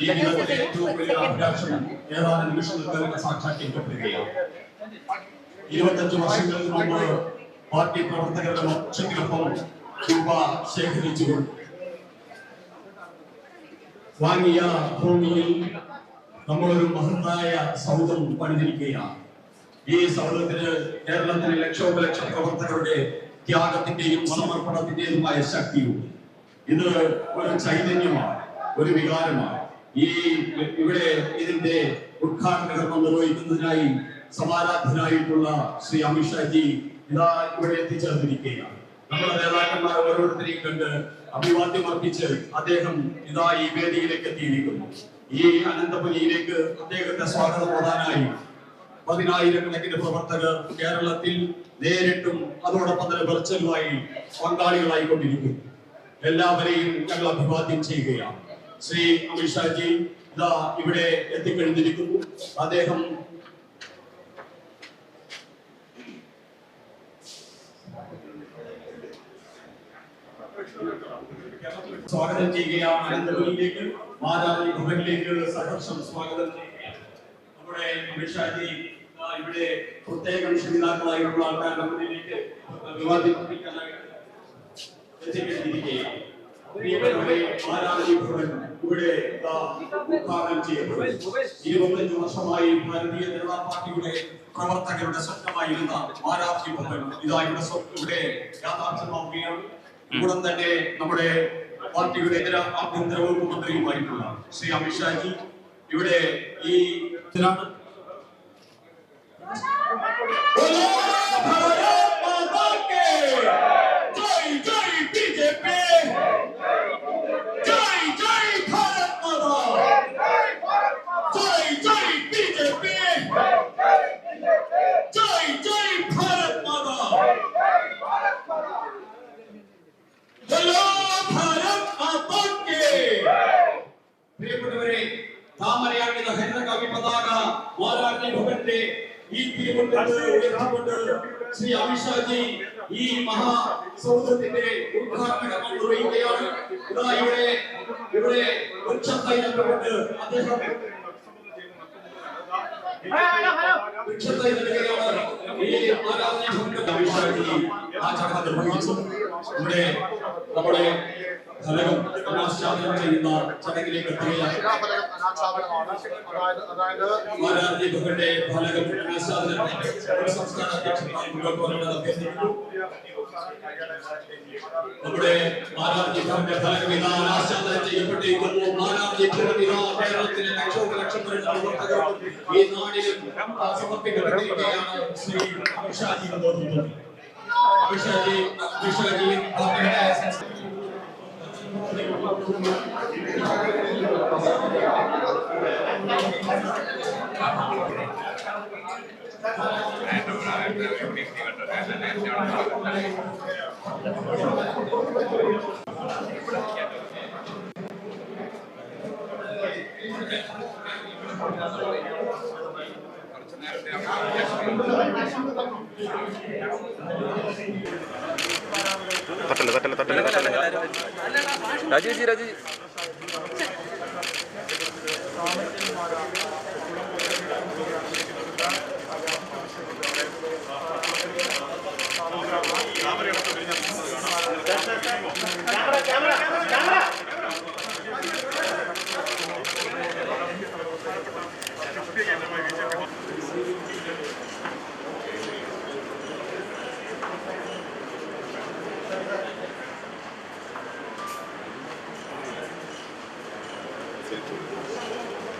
ജീവിതത്തിലെ ഏറ്റവും വലിയ അഭിലാഷം ഏതാനും നിമിഷങ്ങൾക്ക് തന്നെ സാക്ഷാത്കരിക്കപ്പെടുകയാണ്. ഇരുപത്തഞ്ച് വർഷങ്ങൾക്ക് മുമ്പ് പാർട്ടി പ്രവർത്തകരുടെ മോക്ഷത്തിനൊപ്പം രൂപ ശേഖരിച്ചു വാങ്ങിയ ഭൂമിയിൽ നമ്മളൊരു മഹത്തായ സൗധം പണിതിരിക്കുകയാണ്. ഈ സൗധത്തിന് കേരളത്തിലെ ലക്ഷോപലക്ഷ പ്രവർത്തകരുടെ ത്യാഗത്തിന്റെയും സമർപ്പണത്തിന്റെതുമായ ശക്തിയുണ്ട്. ഇത് ഒരു ചൈതന്യമാണ് ഒരു വികാരമാണ്. ഈ ഇവിടെ ഇതിന്റെ ഉദ്ഘാടന കർമ്മം നിർവഹിക്കുന്നതിനായി സമാരാധനായിട്ടുള്ള ശ്രീ അമിത്ഷാജി ഇതാ ഇവിടെ എത്തിച്ചേർന്നിരിക്കുകയാണ്. നമ്മുടെ നേതാക്കന്മാർ ഓരോരുത്തരെയും കണ്ട് അഭിവാദ്യം അർപ്പിച്ച് അദ്ദേഹം ഇതാ ഈ വേദിയിലേക്ക് എത്തിയിരിക്കുന്നു. ഈ അനന്തപുരിയിലേക്ക് അദ്ദേഹത്തെ സ്വാഗതം ഓടാനായി പതിനായിരക്കണക്കിന് പ്രവർത്തകർ കേരളത്തിൽ നേരിട്ടും അതോടൊപ്പം തന്നെ വെർച്വലുമായി പങ്കാളികളായിക്കൊണ്ടിരിക്കുന്നു. എല്ലാവരെയും ഞങ്ങൾ അഭിവാദ്യം ചെയ്യുകയാണ്. ശ്രീ അമിത്ഷാജി ഇതാ ഇവിടെ എത്തിക്കഴിഞ്ഞിരിക്കുന്നു. അദ്ദേഹം സ്വാഗതം ചെയ്യുകയാണ്. അനന്തപുരിയിലേക്ക് മാതാജി ഭവനിലേക്ക് സഹർഷം സ്വാഗതം ചെയ്യുകയാണ്. നമ്മുടെ അമിത്ഷാജി ഇവിടെ പ്രത്യേകം ക്ഷണിതാക്കളായിട്ടുള്ള ആൾക്കാരുടെ മുന്നിലേക്ക് വിവാദിപ്പിക്കാനായിട്ട് എത്തിക്കഴിഞ്ഞിരിക്കുകയാണ്. ഇവിടെ ചെയ്യപ്പെട്ടു പാർട്ടിയുടെ പ്രവർത്തകരുടെ സ്വപ്നമായിരുന്ന മാരാജി ഭവൻ ഇതാ ഇവിടെ ഇവിടെ യാഥാർത്ഥ്യമാവുകയാണ് ഉടൻ തന്നെ നമ്മുടെ പാർട്ടിയുടെ ഇതര ആഭ്യന്തര വകുപ്പ് മന്ത്രിയുമായിട്ടുള്ള ശ്രീ അമിത്ഷാജി ഇവിടെ ഈ മാരാർജി ഭവന്റെ ഈ തിരുവനന്തപുരത്ത് ശ്രീ അമിത്ഷാജി ഈ മഹാ സൗഹൃദത്തിന്റെ ഉദ്ഘാടനം നിർവഹിക്കുകയാണ്. ഇതാ ഇവിടെ ഇവിടെ വൃക്ഷത്തൈലങ്ങളുണ്ട് അദ്ദേഹം വൃക്ഷത്തൈ നൽകുകയാണ് ഈ ആരാധന ഭവന്റെ അമിത്ഷാജി ആ ചടങ്ങ് നിർവഹിച്ചു ഇവിടെ നമ്മുടെ ഫലകം അനാച്ഛാദനം ചെയ്യുന്ന ചടങ്ങിലേക്ക് എത്തുകയാണ് ഫലകം സംസ്ഥാന വരേണ്ടത് അഭ്യർത്ഥിക്കുന്നു നമ്മുടെ മാരാർജി ഭവന്റെ ഫലകം ഇതാ അനാച്ഛാദനം ചെയ്യപ്പെട്ടിരിക്കുന്നു. മാരാർജി ഭവൻ ഇതാ കേരളത്തിലെ ലക്ഷോപലക്ഷം വരുന്ന പ്രവർത്തകർക്കും ഈ നാടിനും സമർപ്പിക്കപ്പെട്ടിരിക്കുകയാണ് ശ്രീ അമിത്ഷാജിയുടെ. നേതൃത്വത്തിൽ അമിഷാജി അമിത്ഷാജി പാർട്ടിയുടെ സംസ്ഥാന ತಟ್ಟಲೆ ತಟ್ಟಲೆ ತಟ್ಟಲೆ ತಟ್ಟಲೆ ರಾಜೇಶ್ ಜಿ ರಾಜೇಶ್ ありがとうございます。